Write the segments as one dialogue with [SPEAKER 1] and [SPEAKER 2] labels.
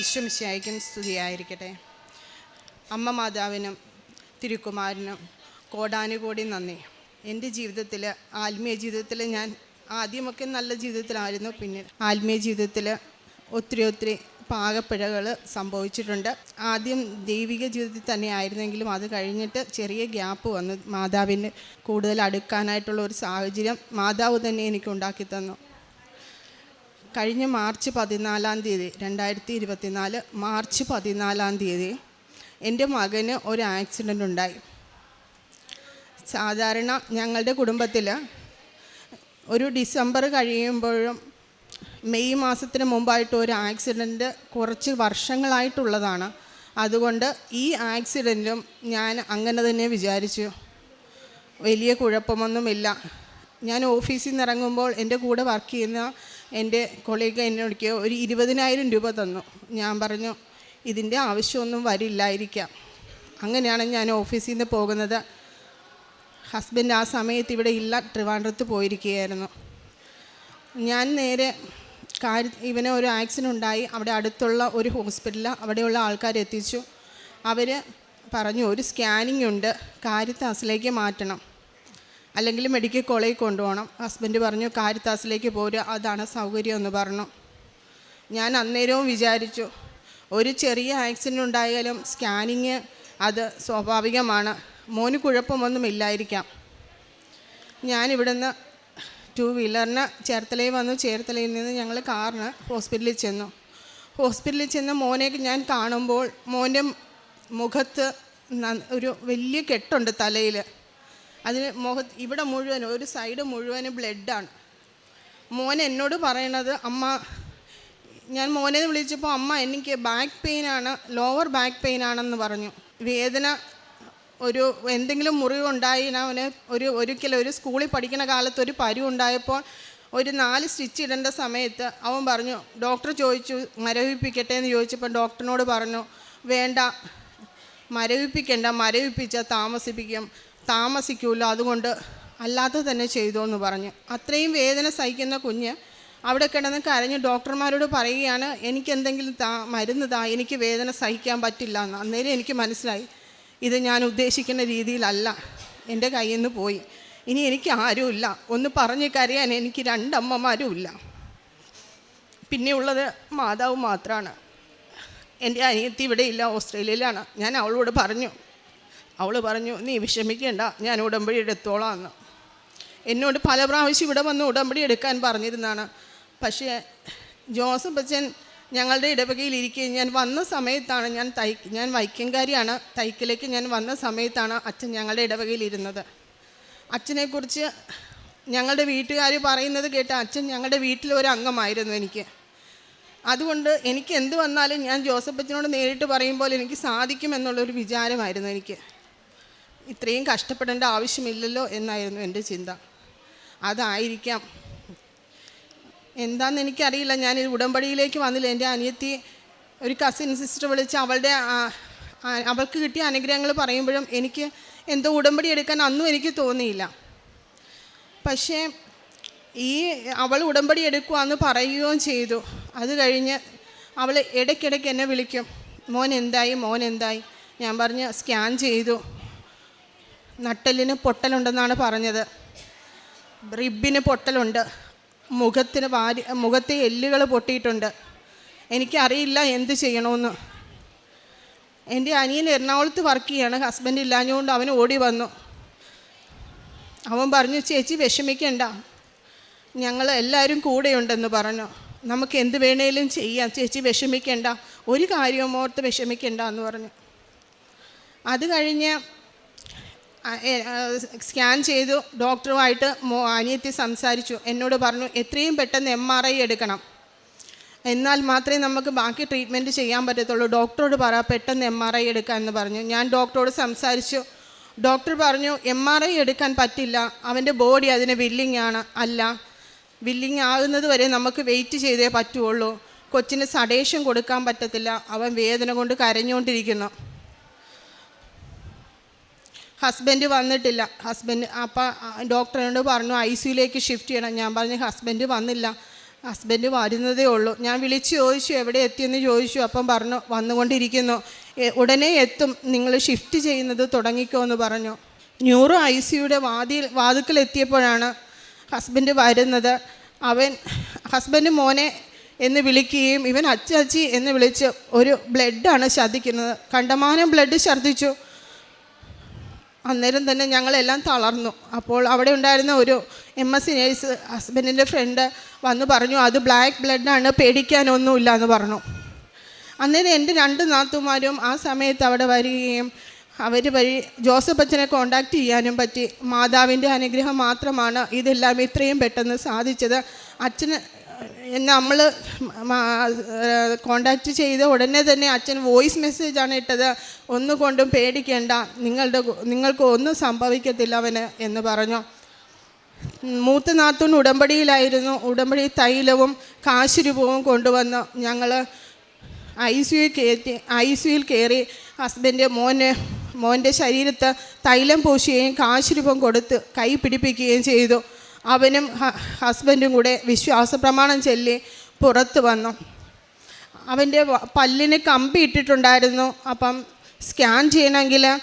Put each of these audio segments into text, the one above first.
[SPEAKER 1] ഈശ്വമിശായിക്കും സ്തുതിയായിരിക്കട്ടെ. അമ്മ മാതാവിനും തിരുക്കുമാരനും കോടാനുകോടി നന്ദി. എന്റെ ജീവിതത്തിൽ ആത്മീയ ജീവിതത്തിൽ ഞാൻ ആദ്യമൊക്കെ നല്ല ജീവിതത്തിലായിരുന്നു. പിന്നെ ആത്മീയ ജീവിതത്തിൽ ഒത്തിരി ഒത്തിരി പാകപ്പിഴകൾ സംഭവിച്ചിട്ടുണ്ട്. ആദ്യം ദൈവിക ജീവിതത്തിൽ തന്നെ ആയിരുന്നെങ്കിലും അത് കഴിഞ്ഞിട്ട് ചെറിയ ഗ്യാപ്പ് വന്നു. മാതാവിന് കൂടുതൽ അടുക്കാനായിട്ടുള്ള ഒരു സാഹചര്യം മാതാവ് തന്നെ എനിക്ക് ഉണ്ടാക്കി തന്നു. കഴിഞ്ഞ മാർച്ച് പതിനാലാം തീയതി രണ്ടായിരത്തി ഇരുപത്തിനാല് മാർച്ച് പതിനാലാം തീയതി എന്റെ മകന് ഒരു ആക്സിഡന്റ് ഉണ്ടായി. സാധാരണ ഞങ്ങളുടെ കുടുംബത്തിൽ ഒരു ഡിസംബർ കഴിയുമ്പോഴും മെയ് മാസത്തിന് മുമ്പായിട്ട് ഒരു ആക്സിഡന്റ് കുറച്ച് വർഷങ്ങളായിട്ടുള്ളതാണ്. അതുകൊണ്ട് ഈ ആക്സിഡന്റും ഞാൻ അങ്ങനെ തന്നെ വിചാരിച്ചു. വലിയ കുഴപ്പമൊന്നുമില്ല. ഞാൻ ഓഫീസിൽ നിന്ന് ഇറങ്ങുമ്പോൾ എന്റെ കൂടെ വർക്ക് ചെയ്യുന്ന എന്റെ കൊളീഗ് എന്നോടേക്ക് ഒരു ഇരുപതിനായിരം രൂപ തന്നു. ഞാൻ പറഞ്ഞു ഇതിന്റെ ആവശ്യമൊന്നും വരില്ലായിരിക്കാം. അങ്ങനെയാണ് ഞാൻ ഓഫീസിൽ നിന്ന് പോകുന്നത്. ഹസ്ബൻഡ് ആ സമയത്ത് ഇവിടെ ഇല്ല ട്രിവാൻഡ്രത്ത് പോയിരിക്കുകയായിരുന്നു. ഞാൻ നേരെ കാര്യ ഇവന് ഒരു ആക്സിഡന്റ് ഉണ്ടായി. അവിടെ അടുത്തുള്ള ഒരു ഹോസ്പിറ്റലിൽ അവിടെയുള്ള ആൾക്കാർ എത്തിച്ചു. അവർ പറഞ്ഞു ഒരു സ്കാനിങ് ഉണ്ട്. കാര്യത്താസിലേക്ക് മാറ്റണം. അല്ലെങ്കിൽ മെഡിക്കൽ കോളേജിൽ കൊണ്ടുപോകണം. ഹസ്ബൻഡ് പറഞ്ഞു കാരിത്താസിലേക്ക് പോരുക അതാണ് സൗകര്യം എന്ന് പറഞ്ഞു. ഞാൻ അന്നേരവും വിചാരിച്ചു ഒരു ചെറിയ ആക്സിഡന്റ് ഉണ്ടായാലും സ്കാനിങ് അത് സ്വാഭാവികമാണ്. മോന് കുഴപ്പമൊന്നുമില്ലായിരിക്കാം ഞാനിവിടുന്ന് ടു വീലറിന് ചേർത്തലയിൽ വന്നു. ചേർത്തലയിൽ നിന്ന് ഞങ്ങൾ കാറിന് ഹോസ്പിറ്റലിൽ ചെന്നു. ഹോസ്പിറ്റലിൽ ചെന്ന് മോനെ ഞാൻ കാണുമ്പോൾ മോന്റെ മുഖത്ത് ഒരു വലിയ കെട്ടുണ്ട് തലയിൽ. അതിന് മുഖ ഇവിടെ മുഴുവൻ ഒരു സൈഡ് മുഴുവനും ബ്ലഡാണ് മോൻ എന്നോട് പറയണത് അമ്മ ഞാൻ മോനെ വിളിച്ചപ്പോൾ അമ്മ എനിക്ക് ബാക്ക് പെയിനാണ് ലോവർ ബാക്ക് പെയിൻ ആണെന്ന് പറഞ്ഞു. വേദന ഒരു എന്തെങ്കിലും മുറിവുണ്ടായി അവന് ഒരു ഒരിക്കലും ഒരു സ്കൂളിൽ പഠിക്കുന്ന കാലത്ത് ഒരു പരു ഉണ്ടായപ്പോൾ ഒരു നാല് സ്റ്റിച്ച് ഇടേണ്ട സമയത്ത് അവൻ പറഞ്ഞു ഡോക്ടർ ചോദിച്ചു മരവിപ്പിക്കട്ടെ എന്ന് ചോദിച്ചപ്പോൾ ഡോക്ടറിനോട് പറഞ്ഞു വേണ്ട മരവിപ്പിക്കണ്ട മരവിപ്പിച്ചാൽ താമസിപ്പിക്കും. താമസിക്കൂല അതുകൊണ്ട് അല്ലാതെ തന്നെ ചെയ്തു എന്ന് പറഞ്ഞു. അത്രയും വേദന സഹിക്കുന്ന കുഞ്ഞ് അവിടെ കിടന്ന് കരഞ്ഞ് ഡോക്ടർമാരോട് പറയുകയാണ് എനിക്ക് എന്തെങ്കിലും താ മരുന്ന് താ എനിക്ക് വേദന സഹിക്കാൻ പറ്റില്ല എന്ന്. അന്നേരം എനിക്ക് മനസ്സിലായി ഇത് ഞാൻ ഉദ്ദേശിക്കുന്ന രീതിയിലല്ല. എന്റെ കയ്യിൽ നിന്ന് പോയി. ഇനി എനിക്ക് ആരുമില്ല. ഒന്ന് പറഞ്ഞ് കരയാൻ എനിക്ക് രണ്ടമ്മമാരും ഇല്ല പിന്നെ ഉള്ളത് മാതാവ് മാത്രമാണ് എന്റെ അനിയത്തി ഇവിടെയില്ല ഓസ്ട്രേലിയയിലാണ്. ഞാൻ അവളോട് പറഞ്ഞു അവൾ പറഞ്ഞു നീ വിഷമിക്കേണ്ട ഞാൻ ഉടമ്പടി എടുത്തോളാം എന്ന്. എന്നോട് പല പ്രാവശ്യം ഇവിടെ വന്ന് ഉടമ്പടി എടുക്കാൻ പറഞ്ഞിരുന്നാണ് പക്ഷേ ജോസഫ് അച്ഛൻ ഞങ്ങളുടെ ഇടവകയിൽ ഇരിക്കുകയും ഞാൻ വന്ന സമയത്താണ് ഞാൻ തൈ ഞാൻ വൈക്കംകാരിയാണ് തൈക്കിലേക്ക് ഞാൻ വന്ന സമയത്താണ് അച്ഛൻ ഞങ്ങളുടെ ഇടവകയിൽ ഇരുന്നത്. അച്ഛനെക്കുറിച്ച് ഞങ്ങളുടെ വീട്ടുകാർ പറയുന്നത് കേട്ട അച്ഛൻ ഞങ്ങളുടെ വീട്ടിലെ ഒരു അംഗമായിരുന്നു എനിക്ക്. അതുകൊണ്ട് എനിക്ക് എന്ത് വന്നാലും ഞാൻ ജോസഫ് അച്ഛനോട് നേരിട്ട് പറയുമ്പോൾ എനിക്ക് സാധിക്കുമെന്നുള്ളൊരു വിചാരമായിരുന്നു എനിക്ക്. ഇത്രയും കഷ്ടപ്പെടേണ്ട ആവശ്യമില്ലല്ലോ എന്നായിരുന്നു എന്റെ ചിന്ത. അതായിരിക്കാം. എന്താണെന്ന് എനിക്കറിയില്ല. ഞാൻ ഈ ഉടമ്പടിയിലേക്ക് വന്നില്ല. എന്റെ അനിയത്തി ഒരു കസിൻ സിസ്റ്റർ വിളിച്ച് അവളുടെ അവൾക്ക് കിട്ടിയ അനുഗ്രഹങ്ങൾ പറയുമ്പോഴും എനിക്ക് എന്തോ ഉടമ്പടി എടുക്കാൻ അന്നും എനിക്ക് തോന്നിയില്ല. പക്ഷേ ഈ അവൾ ഉടമ്പടി എടുക്കുവാന്ന് പറയുകയും ചെയ്തു. അത് കഴിഞ്ഞ് അവൾ ഇടയ്ക്കിടയ്ക്ക് എന്നെ വിളിക്കും. മോൻ എന്തായി? മോൻ എന്തായി? ഞാൻ പറഞ്ഞ് സ്കാൻ ചെയ്തു. നട്ടലിന് പൊട്ടലുണ്ടെന്നാണ് പറഞ്ഞത്. റിബിന് പൊട്ടലുണ്ട്. മുഖത്തിന് വാരി മുഖത്തെ എല്ലുകൾ പൊട്ടിയിട്ടുണ്ട്. എനിക്കറിയില്ല എന്ത് ചെയ്യണമെന്ന് എന്റെ അനിയൻ എറണാകുളത്ത് വർക്ക് ചെയ്യാണ്. ഹസ്ബൻഡ് ഇല്ലാഞ്ഞുകൊണ്ട് അവൻ ഓടി വന്നു. അവൻ പറഞ്ഞു ചേച്ചി വിഷമിക്കണ്ട. ഞങ്ങൾ എല്ലാവരും കൂടെയുണ്ടെന്ന് പറഞ്ഞു. നമുക്ക് എന്ത് വേണേലും ചെയ്യാം. ചേച്ചി വിഷമിക്കണ്ട. ഒരു കാര്യവും ഓർത്ത് വിഷമിക്കണ്ട എന്ന് പറഞ്ഞു. അത് കഴിഞ്ഞ് സ്കാൻ ചെയ്തു ഡോക്ടറുമായിട്ട് അനിയത്തി സംസാരിച്ചു. എന്നോട് പറഞ്ഞു എത്രയും പെട്ടെന്ന് എം ആർ ഐ എടുക്കണം. എന്നാൽ മാത്രമേ നമുക്ക് ബാക്കി ട്രീറ്റ്മെന്റ് ചെയ്യാൻ പറ്റത്തുള്ളൂ. ഡോക്ടറോട് പറ പെട്ടെന്ന് എം ആർ ഐ എടുക്കാൻ എന്ന് പറഞ്ഞു. ഞാൻ ഡോക്ടറോട് സംസാരിച്ചു. ഡോക്ടർ പറഞ്ഞു എം ആർ ഐ എടുക്കാൻ പറ്റില്ല. അവന്റെ ബോഡി അതിന് വില്ലിങ് ആണ്. അല്ല വില്ലിങ് ആകുന്നത് വരെ നമുക്ക് വെയിറ്റ് ചെയ്തേ പറ്റുള്ളൂ. കൊച്ചിന് സഡേഷൻ കൊടുക്കാൻ പറ്റത്തില്ല. അവൻ വേദന കൊണ്ട് കരഞ്ഞുകൊണ്ടിരിക്കുന്നു. ഹസ്ബൻഡ് വന്നിട്ടില്ല. ഹസ്ബൻഡ് അപ്പം ഡോക്ടറിനോട് പറഞ്ഞു ഐ സിയുലേക്ക് ഷിഫ്റ്റ് ചെയ്യണം. ഞാൻ പറഞ്ഞു ഹസ്ബൻഡ് വന്നില്ല. ഹസ്ബൻഡ് വരുന്നതേ ഉള്ളൂ. ഞാൻ വിളിച്ച് ചോദിച്ചു എവിടെ എത്തിയെന്ന്? ചോദിച്ചു. അപ്പം പറഞ്ഞു വന്നുകൊണ്ടിരിക്കുന്നു. "എ- ഉടനെ എത്തും. നിങ്ങൾ ഷിഫ്റ്റ് ചെയ്യുന്നത് തുടങ്ങിക്കോ എന്ന് പറഞ്ഞു. ന്യൂറോ ഐ സിയുടെ വാതിൽ വാതുക്കൽ എത്തിയപ്പോഴാണ് ഹസ്ബൻഡ് വരുന്നത്. അവൻ ഹസ്ബൻഡ് മോനെ എന്ന് വിളിക്കുകയും ഇവൻ അച്ചാച്ചി എന്ന് വിളിച്ച് ഒരു ബ്ലഡാണ് ഛർദ്ദിക്കുന്നത് കണ്ടമാനം ബ്ലഡ് ഛർദ്ദിച്ചു അന്നേരം തന്നെ ഞങ്ങളെല്ലാം തളർന്നു. അപ്പോൾ അവിടെ ഉണ്ടായിരുന്ന ഒരു എം എസ് നേഴ്സ് ഹസ്ബൻഡിന്റെ ഫ്രണ്ട് വന്ന് പറഞ്ഞു അത് ബ്ലാക്ക് ബ്ലഡാണ് പേടിക്കാനൊന്നുമില്ല എന്ന് പറഞ്ഞു. അന്നേരം എന്റെ രണ്ട് നാത്തുമാരും ആ സമയത്ത് അവിടെ വരികയും അവർ വഴി ജോസഫ് അച്ഛനെ കോണ്ടാക്ട് ചെയ്യാനും പറ്റി. മാതാവിന്റെ അനുഗ്രഹം മാത്രമാണ് ഇതെല്ലാം ഇത്രയും പെട്ടെന്ന് സാധിച്ചത്. അച്ഛന് നമ്മൾ കോണ്ടാക്റ്റ് ചെയ്ത ഉടനെ തന്നെ അച്ഛൻ വോയിസ് മെസ്സേജാണ് ഇട്ടത്. ഒന്നുകൊണ്ടും പേടിക്കേണ്ട. നിങ്ങളുടെ നിങ്ങൾക്ക് ഒന്നും സംഭവിക്കത്തില്ല അവന് എന്ന് പറഞ്ഞു. മൂത്ത നാത്തൂൺ ഉടമ്പടിയിലായിരുന്നു. ഉടമ്പടി തൈലവും കാശുരൂപവും കൊണ്ടുവന്ന് ഞങ്ങൾ ഐ സിയു കയറ്റി ഐ സിയുയിൽ കയറി ഹസ്ബൻഡ് മോന് മോന്റെ ശരീരത്ത് തൈലം പൂശുകയും കാശുരൂപം കൊടുത്ത് കൈ പിടിപ്പിക്കുകയും ചെയ്തു. അവനും ഹസ്ബൻഡും കൂടെ വിശ്വാസ പ്രമാണം ചൊല്ലി പുറത്ത് വന്നു. അവന്റെ പല്ലിന് കമ്പി ഇട്ടിട്ടുണ്ടായിരുന്നു. അപ്പം സ്കാൻ ചെയ്യണമെങ്കിൽ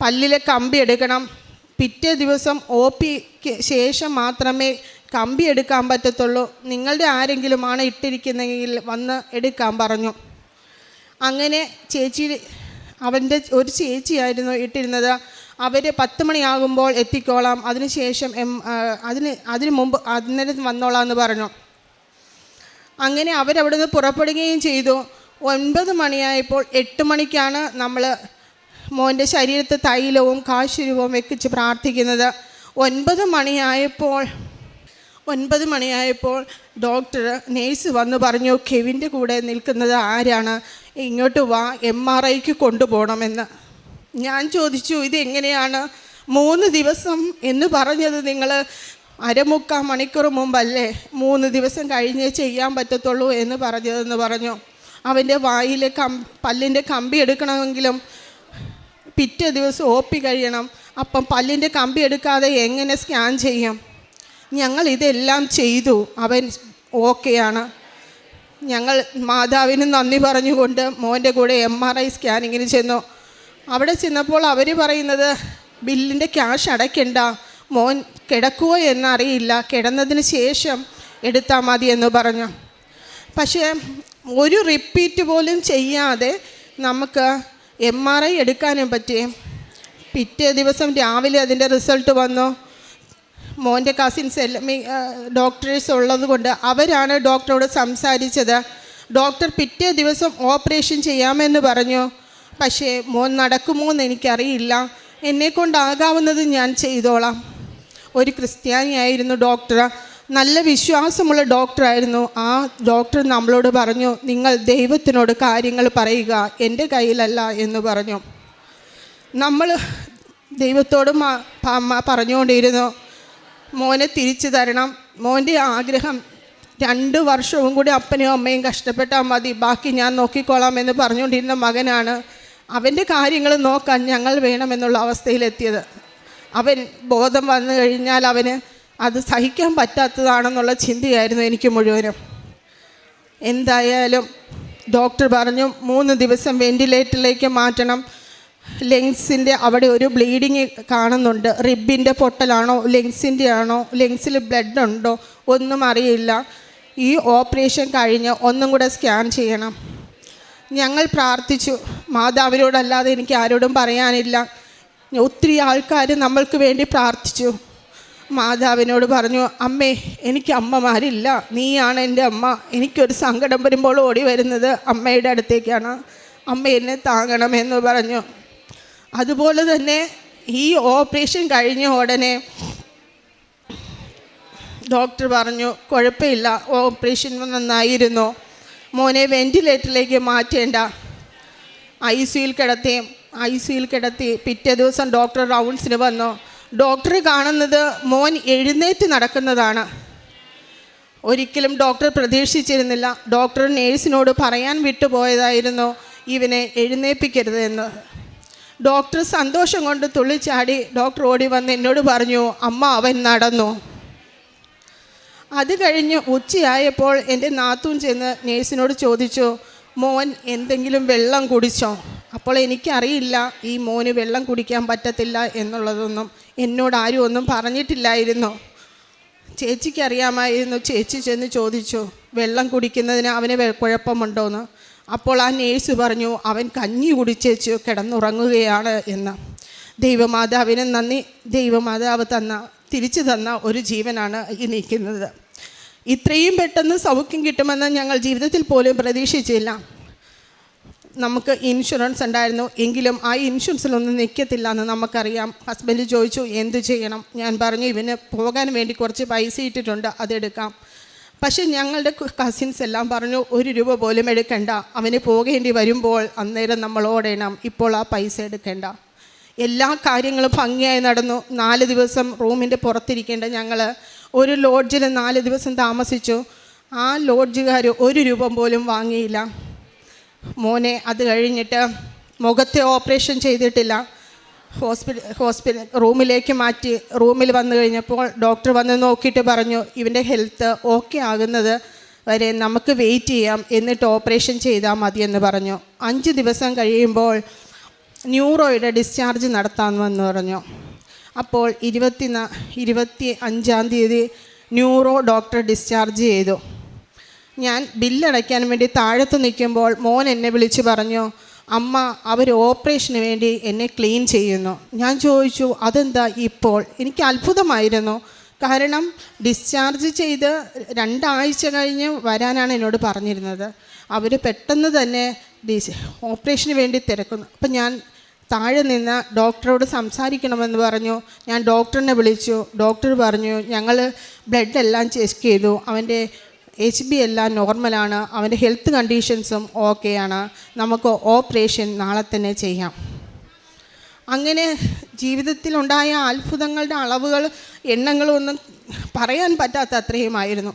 [SPEAKER 1] പല്ലിലെ കമ്പി എടുക്കണം. പിറ്റേ ദിവസം ഒ പിക്ക് ശേഷം മാത്രമേ കമ്പി എടുക്കാൻ പറ്റത്തുള്ളൂ. നിങ്ങളുടെ ആരെങ്കിലും ആണ് ഇട്ടിരിക്കുന്നെങ്കിൽ വന്ന് എടുക്കാൻ പറഞ്ഞു. അങ്ങനെ ചേച്ചി അവന്റെ ഒരു ചേച്ചിയായിരുന്നു ഇട്ടിരുന്നത്. അവർ പത്ത് മണിയാകുമ്പോൾ എത്തിക്കോളാം. അതിനുശേഷം എം അതിന് അതിന് മുമ്പ് അന്നേരം വന്നോളാം എന്ന് പറഞ്ഞു. അങ്ങനെ അവരവിടെ നിന്ന് പുറപ്പെടുകയും ചെയ്തു. ഒൻപത് മണിയായപ്പോൾ എട്ട് മണിക്കാണ് നമ്മൾ മോന്റെ ശരീരത്ത് തൈലവും കാശുരൂപവും വെക്കിച്ച് പ്രാർത്ഥിക്കുന്നത്. ഒൻപത് മണിയായപ്പോൾ ഒൻപത് മണിയായപ്പോൾ ഡോക്ടർ നേഴ്സ് വന്ന് പറഞ്ഞു കെവിന്റെ കൂടെ നിൽക്കുന്നത് ആരാണ്? ഇങ്ങോട്ട് വാ എം ആർ ഐക്ക് കൊണ്ടുപോകണമെന്ന്. ഞാൻ ചോദിച്ചു ഇതെങ്ങനെയാണ്? മൂന്ന് ദിവസം എന്ന് പറഞ്ഞത് നിങ്ങൾ അരമുക്കാൽ മണിക്കൂർ മുമ്പല്ലേ? മൂന്ന് ദിവസം കഴിഞ്ഞേ ചെയ്യാൻ പറ്റത്തുള്ളൂ എന്ന് പറഞ്ഞതെന്ന് പറഞ്ഞു. അവന്റെ വായിൽ കം പല്ലിന്റെ കമ്പി എടുക്കണമെങ്കിലും പിറ്റേ ദിവസം ഒ പി കഴിയണം. അപ്പം പല്ലിന്റെ കമ്പി എടുക്കാതെ എങ്ങനെ സ്കാൻ ചെയ്യാം? ഞങ്ങൾ ഇതെല്ലാം ചെയ്തു. അവൻ ഓക്കെയാണ്. ഞങ്ങൾ മാതാവിന് നന്ദി പറഞ്ഞുകൊണ്ട് മോന്റെ കൂടെ എം ആർ ഐ സ്കാനിങ്ങിന് ചെന്നു. അവിടെ ചെന്നപ്പോൾ അവർ പറയുന്നത് ബില്ലിന്റെ ക്യാഷ് അടയ്ക്കണ്ട മോൻ കിടക്കുമോ എന്നറിയില്ല കിടന്നതിന് ശേഷം എടുത്താൽ മതി എന്ന് പറഞ്ഞു. പക്ഷേ ഒരു റിപ്പീറ്റ് പോലും ചെയ്യാതെ നമുക്ക് എം ആർ ഐ എടുക്കാനും പറ്റി. പിറ്റേ ദിവസം രാവിലെ അതിന്റെ റിസൾട്ട് വന്നു. മോന്റെ കസിൻസ് എല്ലാം ഡോക്ടേഴ്സ് ഉള്ളതുകൊണ്ട് അവരാണ് ഡോക്ടറോട് സംസാരിച്ചത്. ഡോക്ടർ പിറ്റേ ദിവസം ഓപ്പറേഷൻ ചെയ്യാമെന്ന് പറഞ്ഞു. പക്ഷേ മോൻ നടക്കുമോ എന്ന് എനിക്കറിയില്ല. എന്നെക്കൊണ്ടാകാവുന്നത് ഞാൻ ചെയ്തോളാം. ഒരു ക്രിസ്ത്യാനിയായിരുന്നു ഡോക്ടർ. നല്ല വിശ്വാസമുള്ള ഡോക്ടറായിരുന്നു ആ ഡോക്ടർ നമ്മളോട് പറഞ്ഞു നിങ്ങൾ ദൈവത്തിനോട് കാര്യങ്ങൾ പറയുക. എന്റെ കയ്യിലല്ല എന്ന് പറഞ്ഞു. നമ്മൾ ദൈവത്തോട് അമ്മ പറഞ്ഞുകൊണ്ടിരുന്നു മോനെ തിരിച്ചു തരണം. മോന്റെ ആഗ്രഹം രണ്ട് വർഷവും കൂടി അപ്പനെയും അമ്മയും കഷ്ടപ്പെട്ടാൽ മതി. ബാക്കി ഞാൻ നോക്കിക്കോളാം എന്ന് പറഞ്ഞുകൊണ്ടിരുന്ന മകനാണ്. അവന്റെ കാര്യങ്ങൾ നോക്കാൻ ഞങ്ങൾ വേണമെന്നുള്ള അവസ്ഥയിലെത്തിയത്. അവൻ ബോധം വന്നു കഴിഞ്ഞാൽ അവന് അത് സഹിക്കാൻ പറ്റാത്തതാണെന്നുള്ള ചിന്തയായിരുന്നു എനിക്ക് മുഴുവനും. എന്തായാലും ഡോക്ടർ പറഞ്ഞു മൂന്ന് ദിവസം വെന്റിലേറ്ററിലേക്ക് മാറ്റണം. ലെങ്സിന്റെ അവിടെ ഒരു ബ്ലീഡിങ് കാണുന്നുണ്ട്. റിബിന്റെ പൊട്ടലാണോ ലെങ്സിന്റെ ആണോ ലെങ്സിൽ ബ്ലഡ് ഉണ്ടോ ഒന്നും അറിയില്ല. ഈ ഓപ്പറേഷൻ കഴിഞ്ഞ് ഒന്നും കൂടെ സ്കാൻ ചെയ്യണം. ഞങ്ങൾ പ്രാർത്ഥിച്ചു. മാതാവിനോടല്ലാതെ എനിക്ക് ആരോടും പറയാനില്ല. ഒത്തിരി ആൾക്കാർ നമ്മൾക്ക് വേണ്ടി പ്രാർത്ഥിച്ചു. മാതാവിനോട് പറഞ്ഞു അമ്മേ എനിക്ക് അമ്മമാരില്ല. നീയാണ് എന്റെ അമ്മ. എനിക്കൊരു സങ്കടം വരുമ്പോൾ ഓടി വരുന്നത് അമ്മയുടെ അടുത്തേക്കാണ്. അമ്മ എന്നെ താങ്ങണമെന്ന് പറഞ്ഞു. അതുപോലെ തന്നെ ഈ ഓപ്പറേഷൻ കഴിഞ്ഞ ഉടനെ ഡോക്ടർ പറഞ്ഞു കുഴപ്പമില്ല. ഓപ്പറേഷൻ നന്നായിരുന്നു. മോനെ വെന്റിലേറ്ററിലേക്ക് മാറ്റേണ്ട. ഐ സിയിൽ കിടത്തി ഐ സിയിൽ കിടത്തി. പിറ്റേ ദിവസം ഡോക്ടർ റൗണ്ട്സിന് വന്നു. ഡോക്ടർ കാണുന്നത് മോൻ എഴുന്നേറ്റ് നടക്കുന്നതാണ്. ഒരിക്കലും ഡോക്ടർ പ്രതീക്ഷിച്ചിരുന്നില്ല. ഡോക്ടർ നേഴ്സിനോട് പറയാൻ വിട്ടുപോയതായിരുന്നു ഇവനെ എഴുന്നേൽപ്പിക്കരുത് എന്ന്. ഡോക്ടർ സന്തോഷം കൊണ്ട് തുള്ളിച്ചാടി. ഡോക്ടർ ഓടി വന്ന് എന്നോട് പറഞ്ഞു അമ്മ അവൻ നടന്നു. അത് കഴിഞ്ഞ് ഉച്ചയായപ്പോൾ എന്റെ നാത്തൂൻ ചെന്ന് നേഴ്സിനോട് ചോദിച്ചു മോൻ എന്തെങ്കിലും വെള്ളം കുടിച്ചോ? അപ്പോൾ എനിക്കറിയില്ല ഈ മോന് വെള്ളം കുടിക്കാൻ പറ്റത്തില്ല എന്നുള്ളതൊന്നും എന്നോട് ആരും ഒന്നും പറഞ്ഞിട്ടില്ലായിരുന്നു. ചേച്ചിക്ക് അറിയാമായിരുന്നു ചേച്ചി ചെന്ന് ചോദിച്ചു വെള്ളം കുടിക്കുന്നതിന് അവന് കുഴപ്പമുണ്ടോയെന്ന് അപ്പോൾ ആ നേഴ്സ് പറഞ്ഞു അവൻ കഞ്ഞി കുടിച്ചേച്ചു കിടന്നുറങ്ങുകയാണ് എന്ന്. ദൈവമാതാവിന് നന്ദി ദൈവമാതാവ് തന്ന തിരിച്ചു തന്ന ഒരു ജീവനാണ് ഈ നിൽക്കുന്നത്. ഇത്രയും പെട്ടെന്ന് സൗഖ്യം കിട്ടുമെന്ന് ഞങ്ങൾ ജീവിതത്തിൽ പോലും പ്രതീക്ഷിച്ചില്ല. നമുക്ക് ഇൻഷുറൻസ് ഉണ്ടായിരുന്നു. എങ്കിലും ആ ഇൻഷുറൻസിലൊന്നും നിൽക്കത്തില്ല എന്ന് നമുക്കറിയാം. ഹസ്ബൻഡ് ചോദിച്ചു എന്തു ചെയ്യണം? ഞാൻ പറഞ്ഞു ഇവന് പോകാൻ വേണ്ടി കുറച്ച് പൈസ ഇട്ടിട്ടുണ്ട് അതെടുക്കാം. പക്ഷേ ഞങ്ങളുടെ കസിൻസ് എല്ലാം പറഞ്ഞു ഒരു രൂപ പോലും എടുക്കണ്ട. അവന് പോകേണ്ടി വരുമ്പോൾ അന്നേരം നമ്മൾ ഓടണം. ഇപ്പോൾ ആ പൈസ എടുക്കേണ്ട. എല്ലാ കാര്യങ്ങളും ഭംഗിയായി നടന്നു. നാല് ദിവസം റൂമിന്റെ പുറത്തിരിക്കേണ്ട ഞങ്ങൾ ഒരു ലോഡ്ജിൽ നാല് ദിവസം താമസിച്ചു. ആ ലോഡ്ജുകാർ ഒരു രൂപം പോലും വാങ്ങിയില്ല. മോനെ അത് കഴിഞ്ഞിട്ട് മുഖത്തെ ഓപ്പറേഷൻ ചെയ്തിട്ടില്ല. ഹോസ്പിറ്റൽ ഹോസ്പിറ്റൽ റൂമിലേക്ക് മാറ്റി. റൂമിൽ വന്നു കഴിഞ്ഞപ്പോൾ ഡോക്ടർ വന്ന് നോക്കിയിട്ട് പറഞ്ഞു ഇവന്റെ ഹെൽത്ത് ഓക്കെ ആകുന്നത് വരെ നമുക്ക് വെയിറ്റ് ചെയ്യാം. എന്നിട്ട് ഓപ്പറേഷൻ ചെയ്താൽ മതിയെന്ന് പറഞ്ഞു. അഞ്ച് ദിവസം കഴിയുമ്പോൾ ന്യൂറോയുടെ ഡിസ്ചാർജ് നടത്താമെന്ന് പറഞ്ഞു. അപ്പോൾ ഇരുപത്തി ഇരുപത്തി അഞ്ചാം തീയതി ന്യൂറോ ഡോക്ടർ ഡിസ്ചാർജ് ചെയ്തു. ഞാൻ ബില്ലടയ്ക്കാൻ വേണ്ടി താഴത്ത് നിൽക്കുമ്പോൾ മോൻ എന്നെ വിളിച്ച് പറഞ്ഞു അമ്മ അവർ ഓപ്പറേഷന് വേണ്ടി എന്നെ ക്ലീൻ ചെയ്യുന്നു. ഞാൻ ചോദിച്ചു അതെന്താ ഇപ്പോൾ? എനിക്ക് അത്ഭുതമായിരുന്നു. കാരണം ഡിസ്ചാർജ് ചെയ്ത് രണ്ടാഴ്ച കഴിഞ്ഞ് വരാനാണ് എന്നോട് പറഞ്ഞിരുന്നത്. അവർ പെട്ടെന്ന് തന്നെ ഡിസ് ഓപ്പറേഷന് വേണ്ടി തിരക്കുന്നു. അപ്പം ഞാൻ താഴെ നിന്ന് ഡോക്ടറോട് സംസാരിക്കണമെന്ന് പറഞ്ഞു. ഞാൻ ഡോക്ടറിനെ വിളിച്ചു. ഡോക്ടർ പറഞ്ഞു ഞങ്ങൾ ബ്ലഡ് എല്ലാം ചെക്ക് ചെയ്തു. അവന്റെ എച്ച് ബി എല്ലാം നോർമലാണ് അവന്റെ ഹെൽത്ത് കണ്ടീഷൻസും ഓക്കെയാണ് നമുക്ക് ഓപ്പറേഷൻ നാളെ തന്നെ ചെയ്യാം. അങ്ങനെ ജീവിതത്തിലുണ്ടായ അത്ഭുതങ്ങളുടെ അളവുകൾ എണ്ണങ്ങളൊന്നും പറയാൻ പറ്റാത്ത അത്രയുമായിരുന്നു.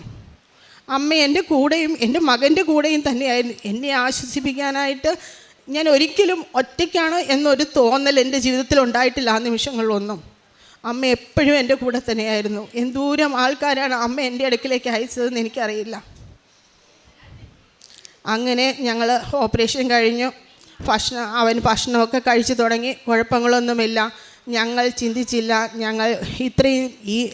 [SPEAKER 1] അമ്മ എന്റെ കൂടെയും എന്റെ മകന്റെ കൂടെയും തന്നെയായിരുന്നു. എന്നെ ആശ്വസിപ്പിക്കാനായിട്ട് ഞാൻ ഒരിക്കലും ഒറ്റയ്ക്കാണ് എന്നൊരു തോന്നൽ എന്റെ ജീവിതത്തിൽ ഉണ്ടായിട്ടില്ല ആ നിമിഷങ്ങളിലൊന്നും. അമ്മ എപ്പോഴും എന്റെ കൂടെ തന്നെയായിരുന്നു. എന്തൂരം ആൾക്കാരാണ് അമ്മ എന്റെ അടുക്കിലേക്ക് അയച്ചതെന്ന് എനിക്കറിയില്ല. അങ്ങനെ ഞങ്ങൾ ഓപ്പറേഷൻ കഴിഞ്ഞു. ഭക്ഷണം അവൻ ഭക്ഷണമൊക്കെ കഴിച്ചു തുടങ്ങി. കുഴപ്പങ്ങളൊന്നുമില്ല. ഞങ്ങൾ ചിന്തിച്ചില്ല. ഞങ്ങൾ ഇത്രയും ഈ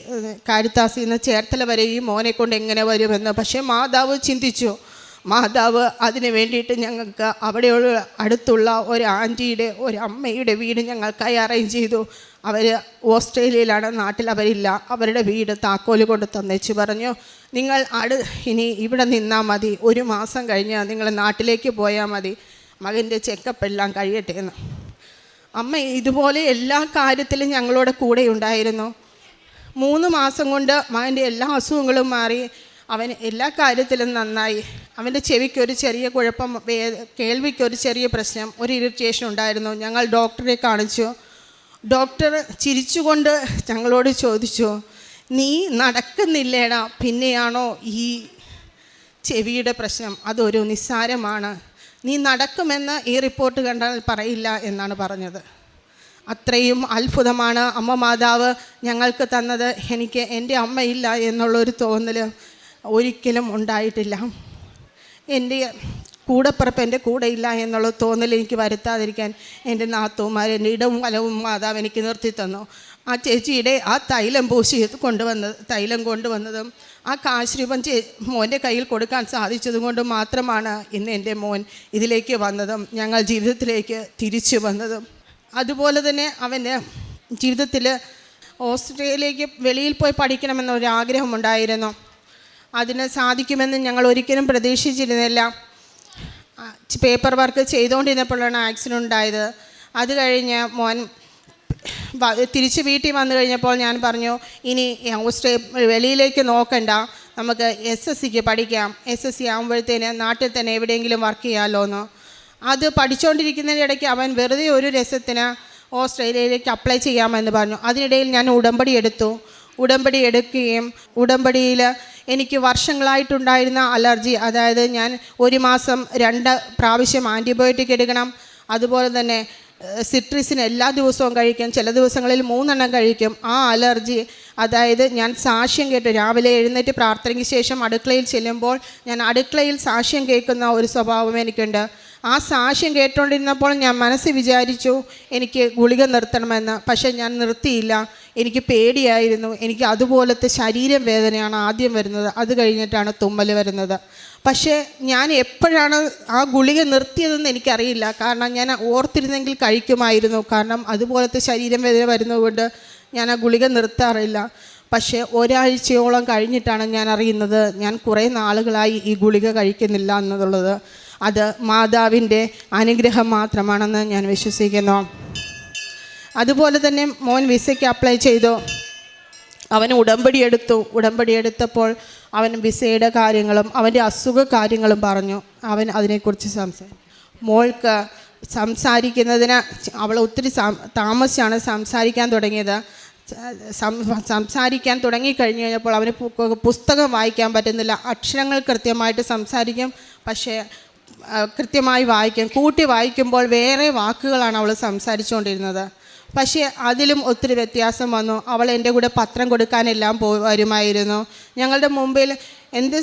[SPEAKER 1] കാര്യത്താസിന്ന് ചേർത്തല വരെ ഈ മോനെ കൊണ്ട് എങ്ങനെ വരുമെന്ന്. പക്ഷേ മാതാവ് ചിന്തിച്ചു. മാതാവ് അതിന് വേണ്ടിയിട്ട് ഞങ്ങൾക്ക് അവിടെയുള്ള അടുത്തുള്ള ഒരു ആന്റിയുടെ ഒരു അമ്മയുടെ വീട് ഞങ്ങൾക്കായി അറേഞ്ച് ചെയ്തു. അവർ ഓസ്ട്രേലിയയിലാണ് നാട്ടിൽ അവരില്ല. അവരുടെ വീട് താക്കോൽ കൊണ്ട് തന്നേച്ച് പറഞ്ഞു നിങ്ങൾ അടു ഇനി ഇവിടെ നിന്നാൽ മതി. ഒരു മാസം കഴിഞ്ഞ് നിങ്ങൾ നാട്ടിലേക്ക് പോയാൽ മതി. മകന്റെ ചെക്കപ്പ് എല്ലാം കഴിയട്ടെ എന്ന്. അമ്മ ഇതുപോലെ എല്ലാ കാര്യത്തിലും ഞങ്ങളുടെ കൂടെ ഉണ്ടായിരുന്നു. മൂന്ന് മാസം കൊണ്ട് മകന്റെ എല്ലാ അസുഖങ്ങളും മാറി. അവൻ എല്ലാ കാര്യത്തിലും നന്നായി. അവന്റെ ചെവിക്കൊരു ചെറിയ കുഴപ്പം വേ കേൾവിക്ക് ഒരു ചെറിയ പ്രശ്നം ഒരു ഇറിറ്റേഷൻ ഉണ്ടായിരുന്നു. ഞങ്ങൾ ഡോക്ടറെ കാണിച്ചു. ഡോക്ടർ ചിരിച്ചുകൊണ്ട് ഞങ്ങളോട് ചോദിച്ചു നീ നടക്കുന്നില്ലേടാ? പിന്നെയാണോ ഈ ചെവിയുടെ പ്രശ്നം? അതൊരു നിസ്സാരമാണ്. നീ നടക്കുമെന്ന് ഈ റിപ്പോർട്ട് കണ്ടാൽ പറയില്ല എന്നാണ് പറഞ്ഞത്. അത്രയും അത്ഭുതമാണ്. അമ്മ മാതാവ് ഞങ്ങൾക്ക് തന്നത് എനിക്ക് എന്റെ അമ്മയില്ല എന്നുള്ളൊരു തോന്നൽ ഒരിക്കലും ഉണ്ടായിട്ടില്ല. എന്റെ കൂടെപ്പുറപ്പ് എന്റെ കൂടെ ഇല്ല എന്നുള്ള തോന്നൽ എനിക്ക് വരുത്താതിരിക്കാൻ എന്റെ നാത്തൂമാർ എന്റെ ഇടവും വലവും മാതാവ് എനിക്ക് നിർത്തി തന്നു. ആ ചേച്ചിയുടെ ആ തൈലം പൂശി കൊണ്ടുവന്നത് തൈലം കൊണ്ടുവന്നതും ആ കാശ് രൂപം ചേ മോന്റെ കയ്യിൽ കൊടുക്കാൻ സാധിച്ചതും കൊണ്ട് മാത്രമാണ് ഇന്ന് എന്റെ മോൻ ഇതിലേക്ക് വന്നതും ഞങ്ങൾ ജീവിതത്തിലേക്ക് തിരിച്ചു വന്നതും. അതുപോലെ തന്നെ അവന്റെ ജീവിതത്തിൽ ഓസ്ട്രേലിയയിലേക്ക് വെളിയിൽ പോയി പഠിക്കണമെന്നൊരു ആഗ്രഹമുണ്ടായിരുന്നു അതിന് സാധിക്കുമെന്ന് ഞങ്ങൾ ഒരിക്കലും പ്രതീക്ഷിച്ചിരുന്നില്ല. പേപ്പർ വർക്ക് ചെയ്തുകൊണ്ടിരുന്നപ്പോഴാണ് ആക്സിഡന്റ് ഉണ്ടായത്. അത് കഴിഞ്ഞ് മോൻ തിരിച്ച് വീട്ടിൽ വന്നു കഴിഞ്ഞപ്പോൾ ഞാൻ പറഞ്ഞു ഇനി ഓസ്ട്രേ വെളിയിലേക്ക് നോക്കണ്ട. നമുക്ക് എസ് എസ് സിക്ക് പഠിക്കാം. എസ് എസ് സി ആകുമ്പോഴത്തേന് നാട്ടിൽ തന്നെ എവിടെയെങ്കിലും വർക്ക് ചെയ്യാമല്ലോ എന്ന് അത് പഠിച്ചുകൊണ്ടിരിക്കുന്നതിന്റെ ഇടയ്ക്ക് അവൻ വെറുതെ ഒരു രസത്തിന് ഓസ്ട്രേലിയയിലേക്ക് അപ്ലൈ ചെയ്യാമെന്ന് പറഞ്ഞു. അതിനിടയിൽ ഞാൻ ഉടമ്പടി എടുത്തു. ഉടമ്പടി എടുക്കുകയും ഉടമ്പടിയിൽ എനിക്ക് വർഷങ്ങളായിട്ടുണ്ടായിരുന്ന അലർജി അതായത് ഞാൻ ഒരു മാസം രണ്ട് പ്രാവശ്യം ആന്റിബയോട്ടിക് എടുക്കണം അതുപോലെ തന്നെ സിട്രിസിന് എല്ലാ ദിവസവും കഴിക്കും ചില ദിവസങ്ങളിൽ മൂന്നെണ്ണം കഴിക്കും. ആ അലർജി അതായത് ഞാൻ സാക്ഷ്യം കേട്ട് രാവിലെ എഴുന്നേറ്റ് പ്രാർത്ഥനയ്ക്ക് ശേഷം അടുക്കളയിൽ ചെല്ലുമ്പോൾ ഞാൻ അടുക്കളയിൽ സാക്ഷ്യം കേൾക്കുന്ന ഒരു സ്വഭാവം എനിക്കുണ്ട്. ആ സാക്ഷ്യം കേട്ടുകൊണ്ടിരുന്നപ്പോൾ ഞാൻ മനസ്സിൽ വിചാരിച്ചു എനിക്ക് ഗുളിക നിർത്തണമെന്ന്. പക്ഷേ ഞാൻ നിർത്തിയില്ല. എനിക്ക് പേടിയായിരുന്നു. എനിക്ക് അതുപോലത്തെ ശരീരം വേദനയാണ് ആദ്യം വരുന്നത്. അത് കഴിഞ്ഞിട്ടാണ് തുമ്മൽ വരുന്നത്. പക്ഷേ ഞാൻ എപ്പോഴാണ് ആ ഗുളിക നിർത്തിയതെന്ന് എനിക്കറിയില്ല. കാരണം ഞാൻ ഓർത്തിരുന്നെങ്കിൽ കഴിക്കുമായിരുന്നു. കാരണം അതുപോലത്തെ ശരീരം വേദന വരുന്നതുകൊണ്ട് ഞാൻ ആ ഗുളിക നിർത്താറില്ല. പക്ഷേ ഒരാഴ്ചയോളം കഴിഞ്ഞിട്ടാണ് ഞാൻ അറിയുന്നത്. ഞാൻ കുറേ നാളുകളായി ഈ ഗുളിക കഴിക്കുന്നില്ല എന്നുള്ളത്. അത് മാതാവിന്റെ അനുഗ്രഹം മാത്രമാണെന്ന് ഞാൻ വിശ്വസിക്കുന്നു. അതുപോലെ തന്നെ മോൻ വിസയ്ക്ക് അപ്ലൈ ചെയ്തു. അവൻ ഉടമ്പടി എടുത്തു. ഉടമ്പടി എടുത്തപ്പോൾ അവൻ വിസയുടെ കാര്യങ്ങളും അവന്റെ അസുഖ കാര്യങ്ങളും പറഞ്ഞു. അവൻ അതിനെക്കുറിച്ച് സംസാരിച്ചു മോൾക്ക് സംസാരിക്കുന്നതിന് അവൾ ഒത്തിരി താമസിച്ചാണ് സംസാരിക്കാൻ തുടങ്ങിയത്. സംസാരിക്കാൻ തുടങ്ങിക്കഴിഞ്ഞ് കഴിഞ്ഞപ്പോൾ അവന് പുസ്തകം വായിക്കാൻ പറ്റുന്നില്ല. അക്ഷരങ്ങൾ കൃത്യമായിട്ട് സംസാരിക്കും. പക്ഷേ കൃത്യമായി വായിക്കും. കൂട്ടി വായിക്കുമ്പോൾ വേറെ വാക്കുകളാണ് അവൾ സംസാരിച്ചുകൊണ്ടിരുന്നത്. പക്ഷേ അതിലും ഒത്തിരി വ്യത്യാസം വന്നു. അവൾ എന്റെ കൂടെ പത്രം കൊടുക്കാനെല്ലാം പോ വരുമായിരുന്നു. ഞങ്ങളുടെ മുമ്പിൽ എന്ത്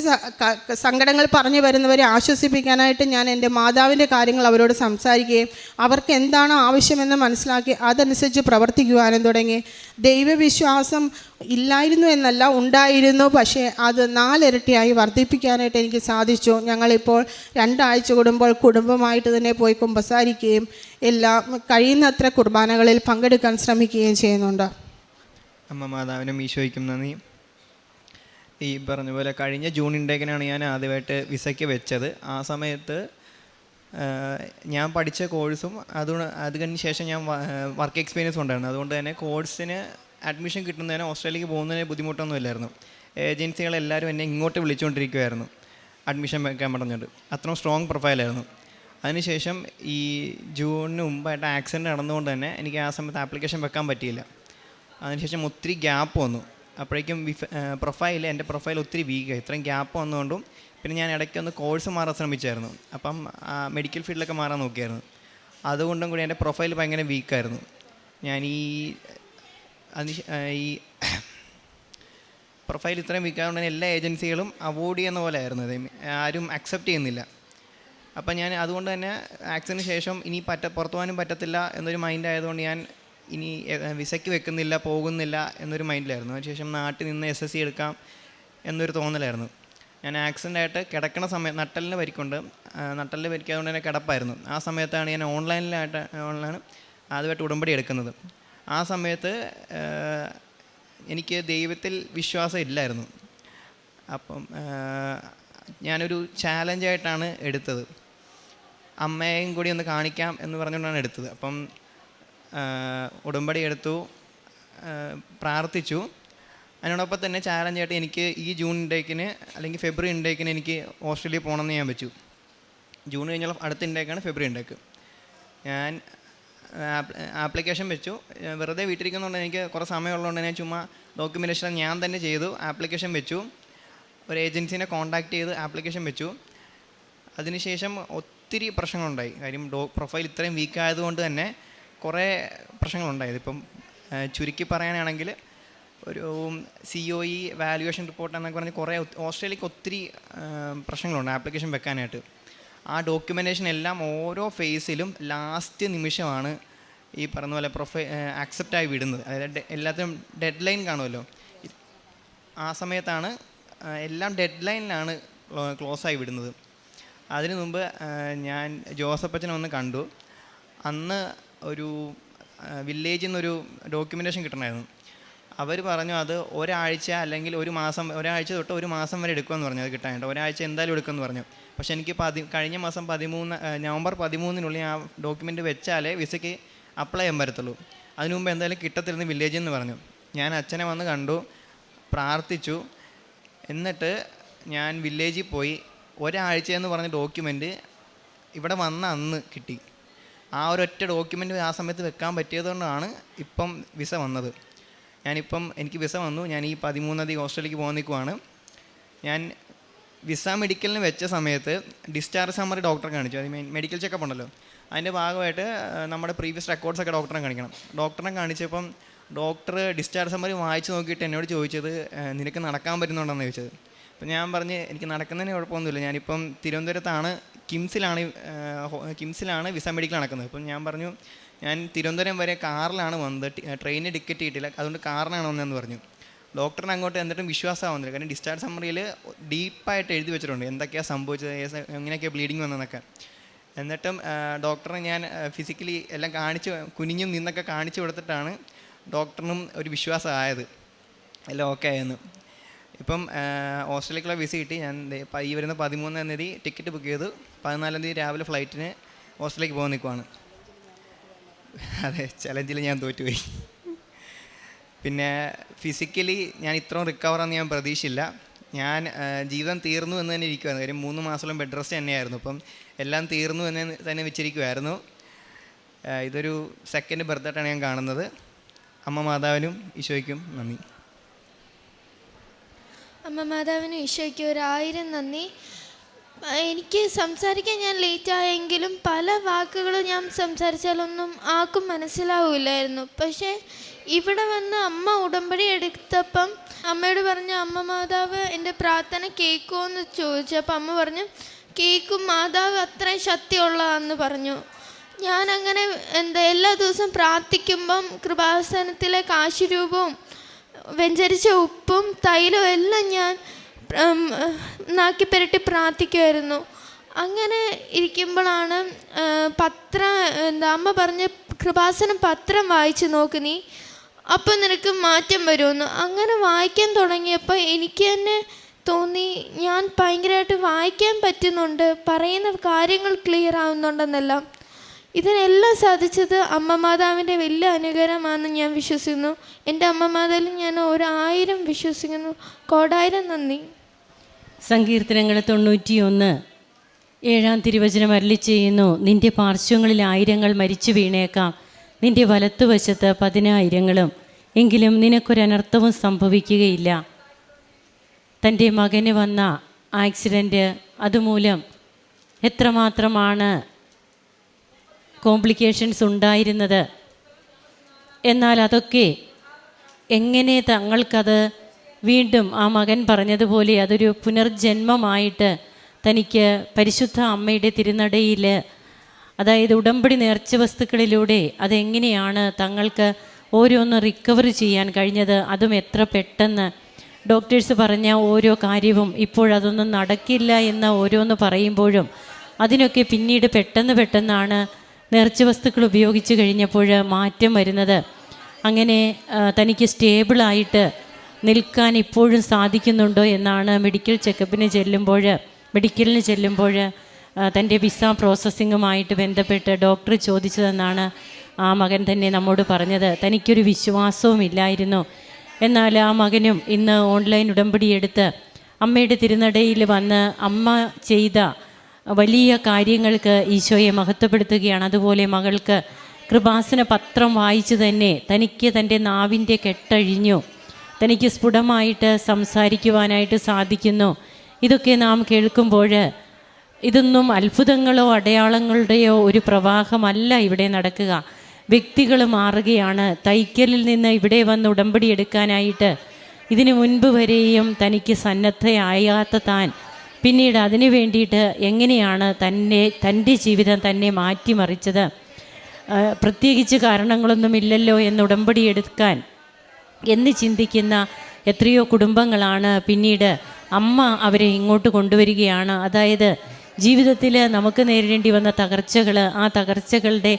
[SPEAKER 1] സങ്കടങ്ങൾ പറഞ്ഞു വരുന്നവരെ ആശ്വസിപ്പിക്കാനായിട്ട് ഞാൻ എന്റെ മാതാവിന്റെ കാര്യങ്ങൾ അവരോട് സംസാരിക്കുകയും അവർക്ക് എന്താണോ ആവശ്യമെന്ന് മനസ്സിലാക്കി അതനുസരിച്ച് പ്രവർത്തിക്കുവാനും തുടങ്ങി. ദൈവവിശ്വാസം ഇല്ലായിരുന്നു എന്നല്ല ഉണ്ടായിരുന്നു. പക്ഷേ അത് നാലിരട്ടിയായി വർദ്ധിപ്പിക്കാനായിട്ട് എനിക്ക് സാധിച്ചു. ഞങ്ങളിപ്പോൾ രണ്ടാഴ്ച കൂടുമ്പോൾ കുടുംബമായിട്ട് തന്നെ പോയി കുമ്പസാരിക്കുകയും എല്ലാം കഴിയുന്നത്ര കുർബാനകളിൽ പങ്കെടുക്കാൻ ശ്രമിക്കുകയും ചെയ്യുന്നുണ്ട്.
[SPEAKER 2] അമ്മ മാതാവിനും ഈശോയ്ക്കും നന്ദി. ഈ പറഞ്ഞ പോലെ കഴിഞ്ഞ ജൂൺ ഇൻടേക്കിനാണ് ഞാൻ ആദ്യമായിട്ട് വിസയ്ക്ക് വെച്ചത്. ആ സമയത്ത് ഞാൻ പഠിച്ച കോഴ്സും അതുകൊണ്ട് അത് കഴിഞ്ഞ ശേഷം ഞാൻ വർക്ക് എക്സ്പീരിയൻസ് ഉണ്ടായിരുന്നു. അതുകൊണ്ട് തന്നെ കോഴ്സിന് അഡ്മിഷൻ കിട്ടുന്നതിന് ഓസ്ട്രേലിയക്ക് പോകുന്നതിന് ബുദ്ധിമുട്ടൊന്നും ഇല്ലായിരുന്നു. ഏജൻസികളെല്ലാവരും എന്നെ ഇങ്ങോട്ട് വിളിച്ചുകൊണ്ടിരിക്കുമായിരുന്നു അഡ്മിഷൻ വെക്കാൻ പറഞ്ഞിട്ട്. അത്രയും സ്ട്രോങ് പ്രൊഫൈലായിരുന്നു അതിനുശേഷം ഈ ജൂണിന് മുമ്പായിട്ട് ആക്സിഡന്റ് നടന്നുകൊണ്ട് തന്നെ എനിക്ക് ആ സമയത്ത് ആപ്ലിക്കേഷൻ വെക്കാൻ പറ്റിയില്ല. അതിനുശേഷം ഒത്തിരി ഗ്യാപ്പ് വന്നു. അപ്പോഴേക്കും പ്രൊഫൈൽ എന്റെ പ്രൊഫൈൽ ഒത്തിരി വീക്കായി ഇത്രയും ഗ്യാപ്പ് വന്നുകൊണ്ടും പിന്നെ ഞാൻ ഇടയ്ക്ക് ഒന്ന് കോഴ്സ് മാറാൻ ശ്രമിച്ചായിരുന്നു. അപ്പം മെഡിക്കൽ ഫീൽഡിലൊക്കെ മാറാൻ നോക്കിയായിരുന്നു. അതുകൊണ്ടും കൂടി എന്റെ പ്രൊഫൈൽ ഭയങ്കര വീക്കായിരുന്നു ഞാൻ ഈ ഈ പ്രൊഫൈൽ ഇത്രയും വീക്കായതുകൊണ്ട് എല്ലാ ഏജൻസികളും അവോയ്ഡ് ചെയ്യുന്ന പോലെ ആയിരുന്നു. ആരും അക്സെപ്റ്റ് ചെയ്യുന്നില്ല. അപ്പം ഞാൻ അതുകൊണ്ട് തന്നെ ആക്സിന് ശേഷം ഇനി പറ്റ പുറത്തു പോകാനും പറ്റത്തില്ല എന്നൊരു മൈൻഡ് ആയതുകൊണ്ട് ഞാൻ ഇനി വിസയ്ക്ക് വെക്കുന്നില്ല പോകുന്നില്ല എന്നൊരു മൈൻഡിലായിരുന്നു. അതിനുശേഷം നാട്ടിൽ നിന്ന് എസ് എസ് സി എടുക്കാം എന്നൊരു തോന്നലായിരുന്നു. ഞാൻ ആക്സിഡന്റ് ആയിട്ട് കിടക്കണ സമയം നട്ടലിന് പരിക്കുണ്ട്. നട്ടലിന് പരിക്കാതുകൊണ്ട് തന്നെ കിടപ്പായിരുന്നു. ആ സമയത്താണ് ഞാൻ ഓൺലൈനിലായിട്ട് ഓൺലൈൻ ആദ്യമായിട്ട് ഉടമ്പടി എടുക്കുന്നത്. ആ സമയത്ത് എനിക്ക് ദൈവത്തിൽ വിശ്വാസം ഇല്ലായിരുന്നു. അപ്പം ഞാനൊരു ചാലഞ്ചായിട്ടാണ് എടുത്തത്. അമ്മയെയും കൂടി ഒന്ന് കാണിക്കാം എന്ന് പറഞ്ഞുകൊണ്ടാണ് എടുത്തത്. അപ്പം ഉടമ്പടി എടുത്തു പ്രാർത്ഥിച്ചു. അതിനോടൊപ്പം തന്നെ ചാലഞ്ചായിട്ട് എനിക്ക് ഈ ജൂൺ ഇൻടേക്കിന് അല്ലെങ്കിൽ ഫെബ്രുവരി ഇൻടേക്കിന് എനിക്ക് ഓസ്ട്രേലിയ പോകണമെന്ന് ഞാൻ വെച്ചു. ജൂൺ കഴിഞ്ഞാൽ അടുത്ത ഇൻഡേക്കാണ് ഫെബ്രുവരി ഇൻടേക്ക് ഞാൻ ആപ്ലിക്കേഷൻ വെച്ചു. വെറുതെ വീട്ടിലിരിക്കുന്നതുകൊണ്ട് എനിക്ക് കുറേ സമയമുള്ളതുകൊണ്ട് ഞാൻ ചുമ്മാ ഡോക്യുമെന്റേഷൻ ഞാൻ തന്നെ ചെയ്തു ആപ്ലിക്കേഷൻ വെച്ചു. ഒരു ഏജൻസിനെ കോൺടാക്റ്റ് ചെയ്ത് ആപ്ലിക്കേഷൻ വെച്ചു. അതിനുശേഷം ഒത്തിരി പ്രശ്നങ്ങളുണ്ടായി. കാര്യം ഡോ പ്രൊഫൈൽ ഇത്രയും വീക്കായതുകൊണ്ട് തന്നെ കുറേ പ്രശ്നങ്ങളുണ്ടായത്. ഇപ്പം ചുരുക്കി പറയാനാണെങ്കിൽ ഒരു C O E valuation report എന്നൊക്കെ പറഞ്ഞ് കുറേ ഓസ്ട്രേലിയക്ക് ഒത്തിരി പ്രശ്നങ്ങളുണ്ട് ആപ്ലിക്കേഷൻ വെക്കാനായിട്ട്. ആ ഡോക്യുമെന്റേഷൻ എല്ലാം ഓരോ ഫേസിലും ലാസ്റ്റ് നിമിഷമാണ് ഈ പറഞ്ഞ പോലെ പ്രൊഫൈ ആക്സെപ്റ്റായി വിടുന്നത്. അതായത് എല്ലാത്തിനും ഡെഡ് ലൈൻ കാണുമല്ലോ ആ സമയത്താണ് എല്ലാം ഡെഡ് ലൈനിലാണ് ക്ലോസായി വിടുന്നത്. അതിനു മുമ്പ് ഞാൻ ജോസഫച്ചനെ ഒന്ന് കണ്ടു. അന്ന് ഒരു വില്ലേജിൽ നിന്നൊരു ഡോക്യുമെന്റേഷൻ കിട്ടണമായിരുന്നു അവർ പറഞ്ഞു അത് ഒരാഴ്ച അല്ലെങ്കിൽ ഒരു മാസം ഒരാഴ്ച തൊട്ട് ഒരു മാസം വരെ എടുക്കുമെന്ന് പറഞ്ഞു അത് കിട്ടാനായിട്ട്. ഒരാഴ്ച എന്തായാലും എടുക്കുമെന്ന് പറഞ്ഞു. പക്ഷേ എനിക്ക് പതി കഴിഞ്ഞ മാസം പതിമൂന്ന് നവംബർ പതിമൂന്നിനുള്ളിൽ ആ ഡോക്യുമെന്റ് വെച്ചാലേ വിസയ്ക്ക് അപ്ലൈ ചെയ്യാൻ പറ്റത്തുള്ളൂ. അതിനു മുമ്പ് എന്തായാലും കിട്ടത്തില്ലെന്ന് വില്ലേജിൽ നിന്ന് പറഞ്ഞു. ഞാൻ അച്ഛനെ വന്ന് കണ്ടു പ്രാർത്ഥിച്ചു. എന്നിട്ട് ഞാൻ വില്ലേജിൽ പോയി. ഒരാഴ്ച എന്ന് പറഞ്ഞ ഡോക്യുമെന്റ് ഇവിടെ വന്ന അന്ന് കിട്ടി. ആ ഒരൊറ്റ ഡോക്യുമെന്റ് ആ സമയത്ത് വെക്കാൻ പറ്റിയതുകൊണ്ടാണ് ഇപ്പം വിസ വന്നത്. ഞാനിപ്പം എനിക്ക് വിസ വന്നു. ഞാൻ ഈ പതിമൂന്നാം തീയതി ഓസ്ട്രേലിയക്ക് പോകാൻ നിൽക്കുവാണ്. ഞാൻ വിസ മെഡിക്കലിന് വെച്ച സമയത്ത് ഡിസ്ചാർജ് സമ്മറി ഡോക്ടറെ കാണിച്ചു. അത് മെഡിക്കൽ ചെക്കപ്പ് ഉണ്ടല്ലോ. അതിന്റെ ഭാഗമായിട്ട് നമ്മുടെ പ്രീവിയസ് റെക്കോർഡ്സ് ഒക്കെ ഡോക്ടറെ കാണിക്കണം. ഡോക്ടറെ കാണിച്ചപ്പം ഡോക്ടർ ഡിസ്ചാർജ് സമ്മറി വായിച്ച് നോക്കിയിട്ട് എന്നോട് ചോദിച്ചത് നിനക്ക് നടക്കാൻ പറ്റുന്നുണ്ടോയെന്ന് ചോദിച്ചത്. അപ്പം ഞാൻ പറഞ്ഞ് എനിക്ക് നടക്കുന്നതിന് കുഴപ്പമൊന്നുമില്ല. ഞാനിപ്പം തിരുവനന്തപുരത്താണ് കിംസിലാണ് കിംസിലാണ് വിസ മെഡിക്കൽ നടക്കുന്നത്. അപ്പം ഞാൻ പറഞ്ഞു ഞാൻ തിരുവനന്തപുരം വരെ കാറിലാണ് വന്നത് ട്രെയിനിന് ടിക്കറ്റ് കിട്ടിയില്ല അതുകൊണ്ട് കാറിനാണ് വന്നതെന്ന് പറഞ്ഞു. ഡോക്ടറിന് അങ്ങോട്ട് എന്നിട്ടും വിശ്വാസമാവുന്നില്ല. കാരണം ഡിസ്ചാർജ് സമ്മറിയിൽ ഡീപ്പായിട്ട് എഴുതി വെച്ചിട്ടുണ്ട് എന്തൊക്കെയാണ് സംഭവിച്ചത് എങ്ങനെയൊക്കെയാണ് ബ്ലീഡിങ് വന്നതെന്നൊക്കെ. എന്നിട്ടും ഡോക്ടറെ ഞാൻ ഫിസിക്കലി എല്ലാം കാണിച്ച് കുനിഞ്ഞും നിന്നൊക്കെ കാണിച്ചു കൊടുത്തിട്ടാണ് ഡോക്ടറിനും ഒരു വിശ്വാസമായത്. എല്ലാം ഓക്കെ ആയെന്ന്. ഇപ്പം ഓസ്ട്രേലിയക്കുള്ള വിസ കിട്ടി. ഞാൻ ഈ വരുന്ന പതിമൂന്നാം തീയതി ടിക്കറ്റ് ബുക്ക് ചെയ്തു പതിനാലാം തീയതി രാവിലെ ഫ്ലൈറ്റിന് ഹോസ്റ്റലിലേക്ക് പോകാൻ നിൽക്കുവാണ്. അതെ ചലഞ്ചിൽ ഞാൻ തോറ്റുപോയി. പിന്നെ ഫിസിക്കലി ഞാൻ ഇത്രയും റിക്കവറാന്ന് ഞാൻ പ്രതീക്ഷയില്ല ഞാൻ ജീവിതം തീർന്നു എന്ന് തന്നെ ഇരിക്കുവായിരുന്നു. കാര്യം മൂന്ന് മാസത്തോളം ബെഡ് റെസ്റ്റ് തന്നെയായിരുന്നു. അപ്പം എല്ലാം തീർന്നു എന്ന് തന്നെ വെച്ചിരിക്കുമായിരുന്നു ഇതൊരു സെക്കൻഡ് ബർത്ത്ഡേട്ടാണ് ഞാൻ കാണുന്നത്. അമ്മ മാതാവിനും ഈശോയ്ക്കും നന്ദി.
[SPEAKER 3] അമ്മ മാതാവിനും ഈശോയ്ക്കും ഒരായിരം നന്ദി. എനിക്ക് സംസാരിക്കാൻ ഞാൻ ലേറ്റ് ആയെങ്കിലും പല വാക്കുകളും ഞാൻ സംസാരിച്ചാലൊന്നും ആർക്കും മനസ്സിലാവില്ലായിരുന്നു. പക്ഷേ ഇവിടെ വന്ന് അമ്മ ഉടമ്പടി എടുത്തപ്പം അമ്മയോട് പറഞ്ഞു അമ്മ മാതാവ് എന്റെ പ്രാർത്ഥന കേൾക്കുമോ എന്ന് ചോദിച്ചു. അപ്പം അമ്മ പറഞ്ഞു കേൾക്കും മാതാവ് അത്രയും ശക്തിയുള്ളതാന്ന് പറഞ്ഞു. ഞാൻ അങ്ങനെ എന്താ എല്ലാ ദിവസവും പ്രാർത്ഥിക്കുമ്പം കൃപാസനത്തിലെ കാശുരൂപവും വെഞ്ചരിച്ച ഉപ്പും തൈലവും എല്ലാം ഞാൻ നാക്കി പുരട്ടി പ്രാർത്ഥിക്കുമായിരുന്നു അങ്ങനെ ഇരിക്കുമ്പോഴാണ് പത്രം എന്താ അമ്മ പറഞ്ഞ കൃപാസനം പത്രം വായിച്ച് നോക്ക് നീ അപ്പം നിനക്ക് മാറ്റം വരുമെന്ന്. അങ്ങനെ വായിക്കാൻ തുടങ്ങിയപ്പോൾ എനിക്ക് തന്നെ തോന്നി ഞാൻ ഭയങ്കരമായിട്ട് വായിക്കാൻ പറ്റുന്നുണ്ട് പറയുന്ന കാര്യങ്ങൾ ക്ലിയർ ആവുന്നുണ്ടെന്നെല്ലാം. ഇതിനെല്ലാം സാധിച്ചത് അമ്മ മാതാവിന്റെ വലിയ അനുഗ്രഹമാണെന്ന് ഞാൻ വിശ്വസിക്കുന്നു. എന്റെ അമ്മ മാതാവിൽ ഞാൻ ഒരായിരം വിശ്വസിക്കുന്നു. കോടായിരം നന്ദി.
[SPEAKER 4] സങ്കീർത്തനങ്ങൾ തൊണ്ണൂറ്റിയൊന്ന്. ഏഴാം തിരുവചനം അരളി ചെയ്യുന്നു നിന്റെ പാർശ്വങ്ങളിൽ ആയിരങ്ങൾ മരിച്ചു വീണേക്കാം. നിന്റെ വലത്തുവശത്ത് പതിനായിരങ്ങളും. എങ്കിലും നിനക്കൊരനർത്ഥവും സംഭവിക്കുകയില്ല. തന്റെ മകന് വന്ന ആക്സിഡന്റ് അതുമൂലം എത്രമാത്രമാണ് കോംപ്ലിക്കേഷൻസ് ഉണ്ടായിരുന്നത്? എന്നാൽ അതൊക്കെ എങ്ങനെ തങ്ങൾക്കത് വീണ്ടും ആ മകൻ പറഞ്ഞതുപോലെ അതൊരു പുനർജന്മമായിട്ട് തനിക്ക് പരിശുദ്ധ അമ്മയുടെ തിരുനടയിൽ അതായത് ഉടമ്പടി നേർച്ച വസ്തുക്കളിലൂടെ അതെങ്ങനെയാണ് തങ്ങൾക്ക് ഓരോന്ന് റിക്കവർ ചെയ്യാൻ കഴിഞ്ഞത് അതും എത്ര പെട്ടെന്ന്. ഡോക്ടേഴ്സ് പറഞ്ഞ ഓരോ കാര്യവും ഇപ്പോഴതൊന്നും നടക്കില്ല എന്ന് ഓരോന്ന് പറയുമ്പോഴും അതിനൊക്കെ പിന്നീട് പെട്ടെന്ന് പെട്ടെന്നാണ് നേർച്ച വസ്തുക്കൾ ഉപയോഗിച്ച് കഴിഞ്ഞപ്പോൾ മാറ്റം വരുന്നത്. അങ്ങനെ തനിക്ക് സ്റ്റേബിളായിട്ട് നിൽക്കാൻ ഇപ്പോഴും സാധിക്കുന്നുണ്ടോ എന്നാണ് മെഡിക്കൽ ചെക്കപ്പിന് ചെല്ലുമ്പോൾ മെഡിക്കലിന് ചെല്ലുമ്പോൾ തന്റെ വിസ പ്രോസസ്സിങ്ങുമായിട്ട് ബന്ധപ്പെട്ട് ഡോക്ടർ ചോദിച്ചതെന്നാണ് ആ മകൻ തന്നെ നമ്മോട് പറഞ്ഞത്. തനിക്കൊരു വിശ്വാസവും ഇല്ലായിരുന്നു. എന്നാൽ ആ മകനും ഇന്ന് ഓൺലൈൻ ഉടമ്പടി എടുത്ത് അമ്മയുടെ തിരുനടയിൽ വന്ന് അമ്മ ചെയ്ത വലിയ കാര്യങ്ങൾക്ക് ഈശോയെ മഹത്വപ്പെടുത്തുകയാണ്. അതുപോലെ മകൾക്ക് കൃപാസന പത്രം വായിച്ചു തന്നെ തനിക്ക് തന്റെ നാവിന്റെ കെട്ടഴിഞ്ഞു. തനിക്ക് സ്ഫുടമായിട്ട് സംസാരിക്കുവാനായിട്ട് സാധിക്കുന്നു. ഇതൊക്കെ നാം കേൾക്കുമ്പോൾ ഇതൊന്നും അത്ഭുതങ്ങളോ അടയാളങ്ങളുടെയോ ഒരു പ്രവാഹമല്ല ഇവിടെ നടക്കുക. വ്യക്തികൾ മാറുകയാണ്. തൈക്കലിൽ നിന്ന് ഇവിടെ വന്ന് ഉടമ്പടി എടുക്കാനായിട്ട് ഇതിനു മുൻപ് വരെയും തനിക്ക് സന്നദ്ധയായാത്ത താൻ. പിന്നീട് അതിനു വേണ്ടിയിട്ട് എങ്ങനെയാണ് തന്നെ തന്റെ ജീവിതം തന്നെ മാറ്റിമറിച്ചത്? പ്രത്യേകിച്ച് കാരണങ്ങളൊന്നുമില്ലല്ലോ എന്ന് ഉടമ്പടി എടുക്കാൻ. എന്ന് ചിന്തിക്കുന്ന എത്രയോ കുടുംബങ്ങളാണ് പിന്നീട് അമ്മ അവരെ ഇങ്ങോട്ട് കൊണ്ടുവരികയാണ്. അതായത് ജീവിതത്തിൽ നമുക്ക് നേരിടേണ്ടി വന്ന തകർച്ചകൾ ആ തകർച്ചകളുടെ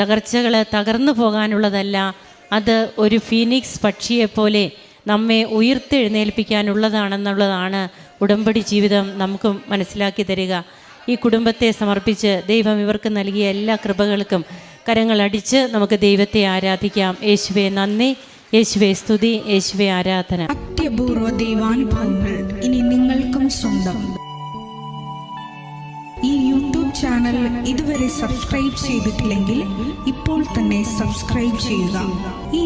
[SPEAKER 4] തകർച്ചകൾ തകർന്നു പോകാനുള്ളതല്ല അത് ഒരു ഫീനിക്സ് പക്ഷിയെപ്പോലെ നമ്മെ ഉയർത്തെഴുന്നേൽപ്പിക്കാനുള്ളതാണെന്നുള്ളതാണ് ഉടമ്പടി ജീവിതം നമുക്ക് മനസ്സിലാക്കി തരിക. ഈ കുടുംബത്തെ സമർപ്പിച്ച് ദൈവം ഇവർക്ക് നൽകിയ എല്ലാ കൃപകൾക്കും കരങ്ങളടിച്ച് നമുക്ക് ദൈവത്തെ ആരാധിക്കാം. യേശുവെ നന്ദി. യേശുവെ സ്തുതി. യേശുവെ ആരാധന.
[SPEAKER 5] അത്യപൂർവ ദൈവാനുഭവങ്ങൾ ഇനി നിങ്ങൾക്കും സ്വന്തം. ഈ യൂട്യൂബ് ചാനൽ ഇതുവരെ സബ്സ്ക്രൈബ് ചെയ്തിട്ടില്ലെങ്കിൽ ഇപ്പോൾ തന്നെ സബ്സ്ക്രൈബ് ചെയ്യുക. ഈ